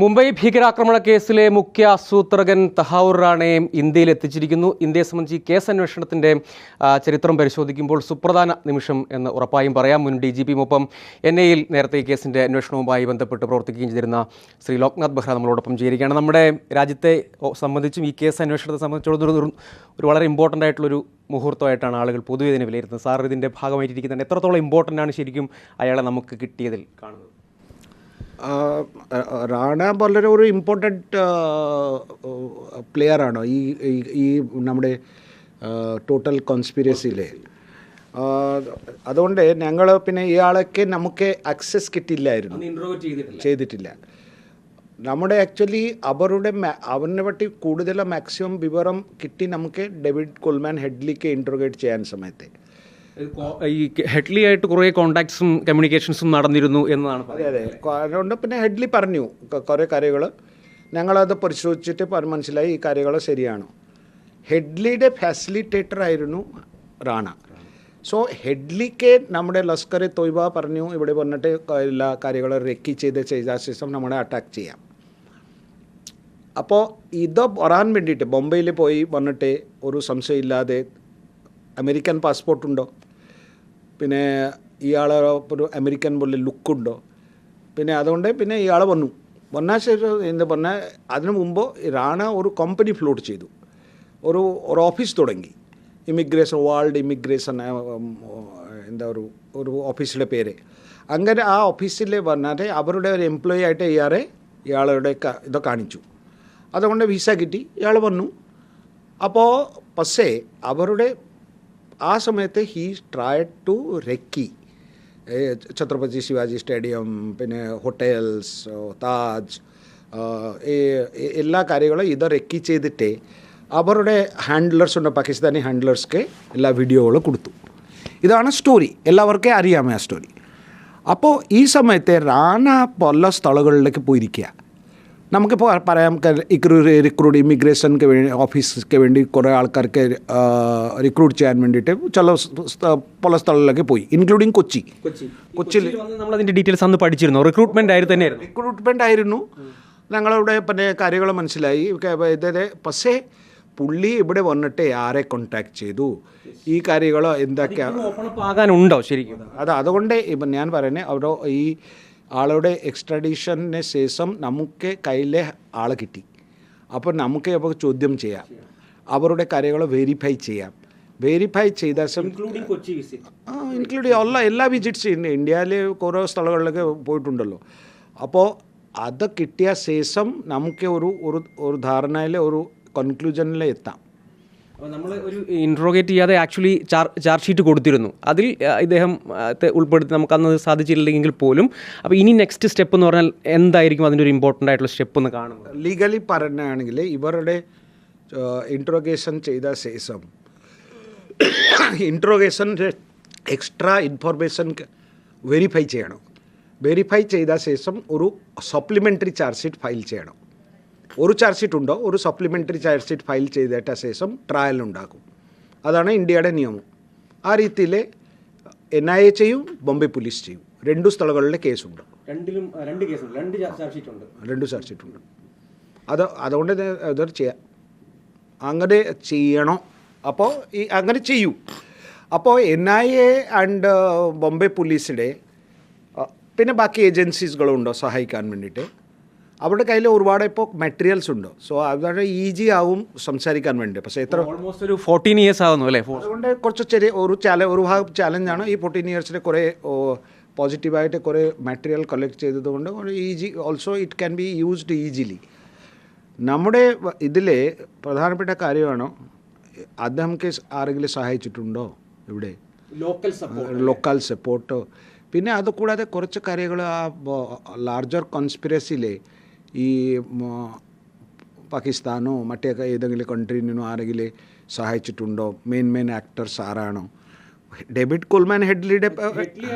മുംബൈ ഭീകരാക്രമണ കേസിലെ മുഖ്യ ആസൂത്രകൻ തഹാവൂർ റാണയെ ഇന്ത്യയിൽ എത്തിച്ചിരിക്കുന്നു. ഇന്ത്യയെ സംബന്ധിച്ച് കേസ് അന്വേഷണത്തിന്റെ ചരിത്രം പരിശോധിക്കുമ്പോൾ സുപ്രധാന നിമിഷം എന്ന് ഉറപ്പായും പറയാം. മുൻ ഡി ജി പിയും ഒപ്പം എൻ ഐയിൽ നേരത്തെ ഈ കേസിന്റെ അന്വേഷണവുമായി ബന്ധപ്പെട്ട് പ്രവർത്തിക്കുകയും ചെയ്തിരുന്ന ശ്രീ ലോക്നാഥ് ബെഹ്റ നമ്മളോടൊപ്പം ചേരുകയാണ്. നമ്മുടെ രാജ്യത്തെ സംബന്ധിച്ചും ഈ കേസ് അന്വേഷണത്തെ സംബന്ധിച്ചിടത്തോളം ഒരു- വളരെ ഇമ്പോർട്ടന്റ് ആയിട്ടുള്ളൊരു മുഹൂർത്തമായിട്ടാണ് ആളുകൾ പൊതുവെ ഇതിനെ വിലയിരുത്തുന്നത്. സാർ ഇതിന്റെ ഭാഗമായിട്ടിരിക്കുന്നത് എത്രത്തോളം ഇമ്പോർട്ടന്റ് ആണ് ശരിക്കും അയാളെ നമുക്ക് കിട്ടിയതിൽ കാണുന്നത്? റാണ വളരെ ഒരു ഇമ്പോർട്ടന്റ് പ്ലെയറാണ് ഈ ഈ- ഈ നമ്മുടെ ടോട്ടൽ കോൺസ്പിരസിയിലെ അതുകൊണ്ട് ഞങ്ങൾ പിന്നെ ഇയാളൊക്കെ നമുക്ക് ആക്സസ് കിട്ടില്ലായിരുന്നു. ചെയ്തിട്ടില്ല. നമ്മുടെ ആക്ച്വലി അവരുടെ അവനെ പറ്റി കൂടുതൽ മാക്സിമം വിവരം കിട്ടി നമുക്ക് ഡേവിഡ് കൊൽമാൻ ഹെഡ്ലിക്ക് ഇൻട്രോഗേറ്റ് ചെയ്യാൻ സമയത്ത്. ഈ ഹെഡ്ലി ആയിട്ട് കുറേ കോണ്ടാക്ട്സും കമ്മ്യൂണിക്കേഷൻസും നടന്നിരുന്നു എന്നതാണ് അതെ അതെ. അതുകൊണ്ട് പിന്നെ ഹെഡ്ലി പറഞ്ഞു കുറേ കാര്യങ്ങൾ ഞങ്ങളത് പരിശോധിച്ചിട്ട് മനസ്സിലായി ഈ കാര്യങ്ങൾ ശരിയാണ്. ഹെഡ്ലിയുടെ ഫാസിലിറ്റേറ്റർ ആയിരുന്നു റാണ. സോ ഹെഡ്ലിക്ക് നമ്മുടെ ലഷ്കർ തൊയ്ബ പറഞ്ഞു ഇവിടെ വന്നിട്ട് എല്ലാ കാര്യങ്ങളും റെക്കി ചെയ്ത് ചെയ്ത ശേഷം നമ്മളെ അറ്റാക്ക് ചെയ്യാം. അപ്പോൾ ഇത് വരാൻ വേണ്ടിയിട്ട് ബോംബെയിൽ പോയി വന്നിട്ട് ഒരു സംശയമില്ലാതെ അമേരിക്കൻ പാസ്പോർട്ട് ഉണ്ടോ? പിന്നെ ഇയാളെ ഒരു അമേരിക്കൻ പോലെ ലുക്കുണ്ടോ? പിന്നെ അതുകൊണ്ട് പിന്നെ ഇയാളെ വന്നു. വന്ന ശേഷം എന്താ പറഞ്ഞാൽ അതിനു മുമ്പ് റാണ ഒരു കമ്പനി ഫ്ലോട്ട് ചെയ്തു. ഒരു ഒരു ഓഫീസ് തുടങ്ങി. ഇമിഗ്രേഷൻ വേൾഡ് ഇമിഗ്രേഷൻ എന്താ ഒരു ഒരു ഓഫീസിലെ പേര്. അങ്ങനെ ആ ഓഫീസിൽ വന്നിട്ട് അവരുടെ ഒരു എംപ്ലോയി ആയിട്ട് ഇയാളെ ഇയാളുടെ ഇത് കാണിച്ചു. അതുകൊണ്ട് വിസ കിട്ടി. ഇയാൾ വന്നു. അപ്പോൾ പക്ഷേ അവരുടെ ആ സമയത്ത് he tried to recce Chhatrapati Shivaji stadium പിന്നെ ഹോട്ടൽസ് താജ് എല്ലാ കാര്യങ്ങളും ഇത് റെക്കി ചെയ്തിട്ട് അവരുടെ ഹാൻഡ്ലേഴ്സ് ഉണ്ട് പാകിസ്ഥാനി ഹാൻഡ്ലേഴ്സ്ക്ക് എല്ലാ വീഡിയോകളും കൊടുത്തു. ഇതാണ് സ്റ്റോറി എല്ലാവർക്കും അറിയാമേ ആ സ്റ്റോറി അപ്പോൾ ഈ സമയത്തെ റാണ പല സ്ഥലങ്ങളിലേക്ക് പോയിരിക്കുക. നമുക്കിപ്പോൾ പറയാം റിക്രൂട്ട് ഇമിഗ്രേഷൻക്ക് വേണ്ടി ഓഫീസിക്ക് വേണ്ടി കുറേ ആൾക്കാർക്ക് റിക്രൂട്ട് ചെയ്യാൻ വേണ്ടിയിട്ട് ചില പല സ്ഥലങ്ങളിലൊക്കെ പോയി ഇൻക്ലൂഡിങ് കൊച്ചി. കൊച്ചിയിൽ നമ്മൾ അതിന്റെ ഡീറ്റെയിൽസ് അന്ന് പഠിച്ചിരുന്നു? റിക്രൂട്ട്മെന്റ് ആയിരുന്നു തന്നെയായിരുന്നു. റിക്രൂട്ട്മെന്റ് ആയിരുന്നു. ഞങ്ങളിവിടെ പിന്നെ കാര്യങ്ങൾ മനസ്സിലായി. ഇതേ പക്ഷേ പുള്ളി ഇവിടെ വന്നിട്ട് ആരെ കോണ്ടാക്ട് ചെയ്തു? ഈ കാര്യങ്ങൾ എന്തൊക്കെയാണ് ആകാനുണ്ടോ ശരിക്കും? അത് അതുകൊണ്ട് ഇപ്പം ഞാൻ പറയുന്നത് അവിടെ ഈ ആളുടെ എക്സ്ട്രഡീഷന് ശേഷം നമുക്ക് കയ്യിലെ ആളെ കിട്ടി. അപ്പോൾ നമുക്ക് അപ്പോൾ ചോദ്യം ചെയ്യാം. അവരുടെ കാര്യങ്ങൾ വെരിഫൈ ചെയ്യാം. വെരിഫൈ ചെയ്ത ശേഷം ഇൻക്ലൂഡിംഗ് കൊച്ചി വിസിറ്റ് ആ ഇൻക്ലൂഡ് ഉള്ള എല്ലാ വിസിറ്റ്സ് ഇന്ത്യയിൽ കുറേ സ്ഥലങ്ങളിലൊക്കെ പോയിട്ടുണ്ടല്ലോ. അപ്പോൾ അത് കിട്ടിയ ശേഷം നമുക്ക് ഒരു ഒരു ഒരു ധാരണയിൽ ഒരു കൺക്ലൂഷനിൽ എത്താം. അപ്പോൾ നമ്മൾ ഒരു ഇൻട്രോഗേറ്റ് ചെയ്യാതെ ആക്ച്വലി ചാർജ് ഷീറ്റ് കൊടുത്തിരുന്നു. അതിൽ ഇദ്ദേഹം ഉൾപ്പെടുത്തി നമുക്ക് അന്ന് സാധിച്ചില്ലെങ്കിൽ പോലും. അപ്പോൾ ഇനി നെക്സ്റ്റ് സ്റ്റെപ്പ് എന്ന് പറഞ്ഞാൽ എന്തായിരിക്കും അതിന്റെ ഒരു ഇമ്പോർട്ടന്റ് ആയിട്ടുള്ള സ്റ്റെപ്പ് എന്ന് കാണുന്നത്? ലീഗലി പറയുകയാണെങ്കിൽ ഇവരുടെ ഇൻട്രോഗേഷൻ ചെയ്ത ശേഷം ഇൻട്രോഗേഷന്റെ എക്സ്ട്രാ ഇൻഫോർമേഷൻ വെരിഫൈ ചെയ്യണം. വെരിഫൈ ചെയ്ത ശേഷം ഒരു സപ്ലിമെന്ററി ചാർജ് ഷീറ്റ് ഫയൽ ചെയ്യണം. ഒരു ചാർജ് ഷീറ്റ് ഉണ്ടോ? ഒരു സപ്ലിമെന്ററി ചാർജ് ഷീറ്റ് ഫയൽ ചെയ്തിട്ട ശേഷം ട്രയൽ ഉണ്ടാക്കും. അതാണ് ഇന്ത്യയുടെ നിയമം. ആ രീതിയിൽ എൻ ഐ എ ചെയ്യും ബോംബെ പോലീസ് ചെയ്യും. രണ്ടു സ്ഥലങ്ങളിലെ കേസുണ്ട്. രണ്ടിലും രണ്ട് കേസുണ്ട്. രണ്ട് ചാർജ് ഷീറ്റ് ഉണ്ട്. രണ്ട് ചാർജ് ഷീറ്റ് ഉണ്ട്. അത് അതുകൊണ്ട് ഇത് അതൊരു ചെയ്യാം. അങ്ങനെ ചെയ്യണോ? അപ്പോൾ ഈ അങ്ങനെ ചെയ്യൂ. അപ്പോൾ N I A and Bombay പോലീസിന്റെ പിന്നെ ബാക്കി ഏജൻസീസുകളുണ്ടോ സഹായിക്കാൻ വേണ്ടിയിട്ട്? അവരുടെ കയ്യിൽ ഒരുപാട് ഇപ്പോൾ മെറ്റീരിയൽസ് ഉണ്ട്. സോ അവരുടെ ഈസി ആവും സംസാരിക്കാൻ വേണ്ടി. പക്ഷേ എത്ര ഓൾമോസ്റ്റ് ഒരു ഫോർട്ടീൻ ഇയേഴ്സ് ആകുന്നു അല്ലേ? അതുകൊണ്ട് കുറച്ച് ചെറിയ ഒരു ചാല ഒരു ഭാഗം ചാലഞ്ചാണ് ഈ ഫോർട്ടീൻ ഇയേഴ്സിൽ കുറേ പോസിറ്റീവായിട്ട് കുറേ മെറ്റീരിയൽ കളക്ട് ചെയ്തതുകൊണ്ട് easy also it can be used easily നമ്മുടെ ഇതിൽ പ്രധാനപ്പെട്ട കാര്യമാണ്? അദ്ദേഹംക്ക് ആരെങ്കിലും സഹായിച്ചിട്ടുണ്ടോ ഇവിടെ? ലോക്കൽ ലോക്കൽ സപ്പോർട്ടോ പിന്നെ അതുകൂടാതെ കുറച്ച് കാര്യങ്ങൾ ആ ലാർജർ കോൺസ്പിറസിയിലെ ഈ പാകിസ്ഥാനോ മറ്റേ ഏതെങ്കിലും കൺട്രീനോ ആരെങ്കിലും സഹായിച്ചിട്ടുണ്ടോ? മെയിൻ മെയിൻ ആക്ടേഴ്സ് ആരാണോ? ഡേവിഡ് കോൾമാൻ ഹെഡ്ലിയുടെ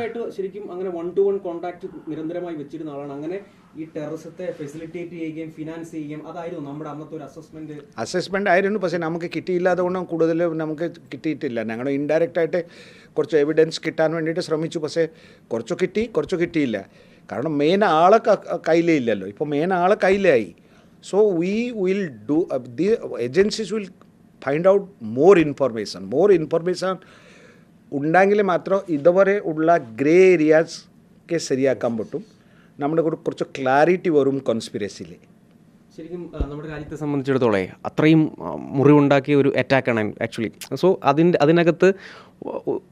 ആയിട്ട് ശരിക്കും അങ്ങനെ വൺ ടു വൺ കോൺടാക്ട് നിരന്തരമായി വെച്ചിരുന്ന ആളാണ്. അങ്ങനെ ഈ ടെററിസത്തെ ഫെസിലിറ്റേറ്റ് ചെയ്യുകയും ഫിനാൻസ് ചെയ്യുകയും അതായിരുന്നു നമ്മുടെ അന്നത്തെ ഒരു അസസ്മെന്റ് അസസ്മെന്റ് ആയിരുന്നു. പക്ഷേ നമുക്ക് കിട്ടിയില്ലാതെ കൊണ്ടും കൂടുതൽ നമുക്ക് കിട്ടിയിട്ടില്ല. ഞങ്ങൾ ഇൻഡയറക്റ്റ് ആയിട്ട് കുറച്ച് എവിഡൻസ് കിട്ടാൻ വേണ്ടിയിട്ട് ശ്രമിച്ചു. പക്ഷേ കുറച്ച് കിട്ടി കുറച്ച് കിട്ടിയില്ല. കാരണം മെയിൻ ആളെ കയ്യിലേ ഇല്ലല്ലോ. ഇപ്പോൾ മെയിൻ ആളെ കയ്യിലായി. So we will do the agencies will find out more information more information ഉണ്ടെങ്കിൽ മാത്രം ഇതുവരെ ഉള്ള ഗ്രേ ഏരിയാസ് ശരിയാക്കാൻ പറ്റും. നമ്മുടെ കൂടെ കുറച്ച് ക്ലാരിറ്റി വരും കോൺസ്പിരസിയിൽ ശരിക്കും നമ്മുടെ രാജ്യത്തെ സംബന്ധിച്ചിടത്തോളം അത്രയും മുറിവുണ്ടാക്കിയ ഒരു അറ്റാക്കാണ് ആക്ച്വലി സോ അതിന്റെ അതിനകത്ത്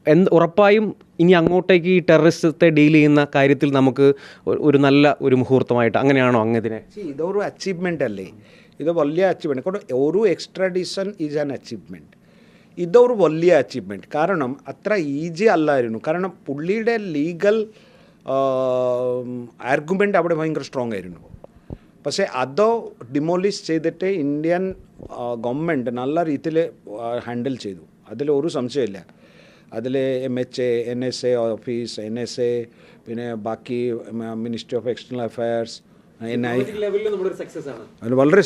എന്ത് ഉറപ്പായും ഇനി അങ്ങോട്ടേക്ക് ഈ ടെററിസത്തെ ഡീൽ ചെയ്യുന്ന കാര്യത്തിൽ നമുക്ക് ഒരു നല്ല ഒരു മുഹൂർത്തമായിട്ട് അങ്ങനെയാണോ അങ്ങതിനെ? ഇതിനെ ഇതൊരു അച്ചീവ്മെന്റ് അല്ലേ? ഇത് വലിയ അച്ചീവ്മെന്റ് കാരണം ഒരു എക്സ്ട്രാഡിഷൻ ഈസ് ആൻ അച്ചീവ്മെന്റ് ഇതൊരു വലിയ അച്ചീവ്മെന്റ് കാരണം അത്ര ഈസി അല്ലായിരുന്നു. കാരണം പുള്ളിയുടെ ലീഗൽ ആർഗ്യുമെന്റ് അവിടെ ഭയങ്കര സ്ട്രോങ് ആയിരുന്നു. പക്ഷേ അതോ ഡിമോളിഷ് ചെയ്തിട്ട് ഇന്ത്യൻ ഗവൺമെന്റ് നല്ല രീതിയിൽ ഹാൻഡിൽ ചെയ്തു. അതിൽ ഒരു സംശയമില്ല അതിൽ M H A N S A office N S A പിന്നെ ബാക്കി ministry of external affairs N I ലെവലിൽ നമ്മുടെ സക്സസ് ആണ്. വളരെ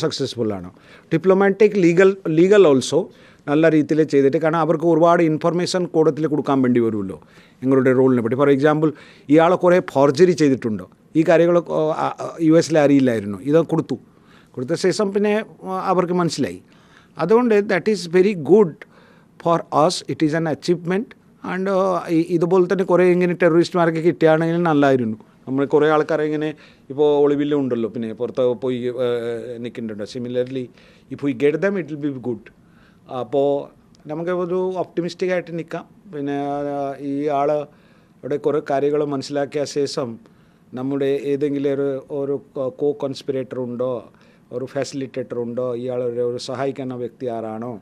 ഡിപ്ലോമാറ്റിക് ലീഗൽ ലീഗൽ ഓൾസോ നല്ല രീതിയിൽ ചെയ്തിട്ട് കാരണം അവർക്ക് ഒരുപാട് ഇൻഫർമേഷൻ കൂടത്തിൽ കൊടുക്കാൻ വേണ്ടി വരുമല്ലോ നിങ്ങളുടെ റോളിനെ പറ്റി. ഫോർ എക്സാമ്പിൾ ഇയാളെ കുറേ ഫോർജറി ചെയ്തിട്ടുണ്ട്? ഈ കാര്യങ്ങൾ യു എസിൽ അറിയില്ലായിരുന്നു. ഇത് കൊടുത്തു. കൊടുത്ത ശേഷം പിന്നെ അവർക്ക് മനസ്സിലായി. അതുകൊണ്ട് that is very good for us it is an achievement and ഇതുപോലെ തന്നെ കുറേ ഇങ്ങനെ ടെററിസ്റ്റ്മാർക്ക് കിട്ടുകയാണെങ്കിൽ നല്ലതായിരുന്നു നമ്മൾ കുറേ ആൾക്കാരെ ഇങ്ങനെ ഇപ്പോൾ ഒളിവിലും ഉണ്ടല്ലോ. പിന്നെ പുറത്ത് പോയി നിൽക്കുന്നുണ്ട് similarly if we get them it will be good അപ്പോൾ നമുക്ക് ഒരു ഒപ്റ്റിമിസ്റ്റിക് ആയിട്ട് നിൽക്കാം പിന്നെ ഈ ആൾ ഇവിടെ കുറേ കാര്യങ്ങൾ മനസ്സിലാക്കിയ ശേഷം നമ്മുടെ ഏതെങ്കിലും ഒരു ഒരു കോ കോൺസ്പിറേറ്റർ ഉണ്ടോ? ഒരു ഫാസിലിറ്റേറ്റർ ഉണ്ടോ? ഇയാളെ ഒരു സഹായിക്കുന്ന വ്യക്തി ആരാണോ?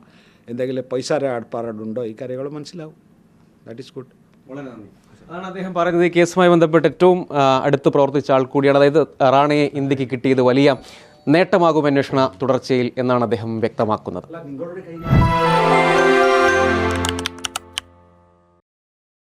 എന്തെങ്കിലും പൈസ ഏർപ്പാടുണ്ടോ ഈ കാര്യങ്ങൾ മനസ്സിലാവും. ദാറ്റ് ഈസ് ഗുഡ് വളരെ നന്ദി. അതാണ് അദ്ദേഹം പറയുന്നത് ഈ കേസുമായി ബന്ധപ്പെട്ട് ഏറ്റവും അടുത്ത് പ്രവർത്തിച്ച ആൾ കൂടിയാണ്. അതായത് റാണയെ ഇന്ത്യയ്ക്ക് കിട്ടിയത് വലിയ നേട്ടമാകും അന്വേഷണ തുടർച്ചയിൽ എന്നാണ് അദ്ദേഹം വ്യക്തമാക്കുന്നത്.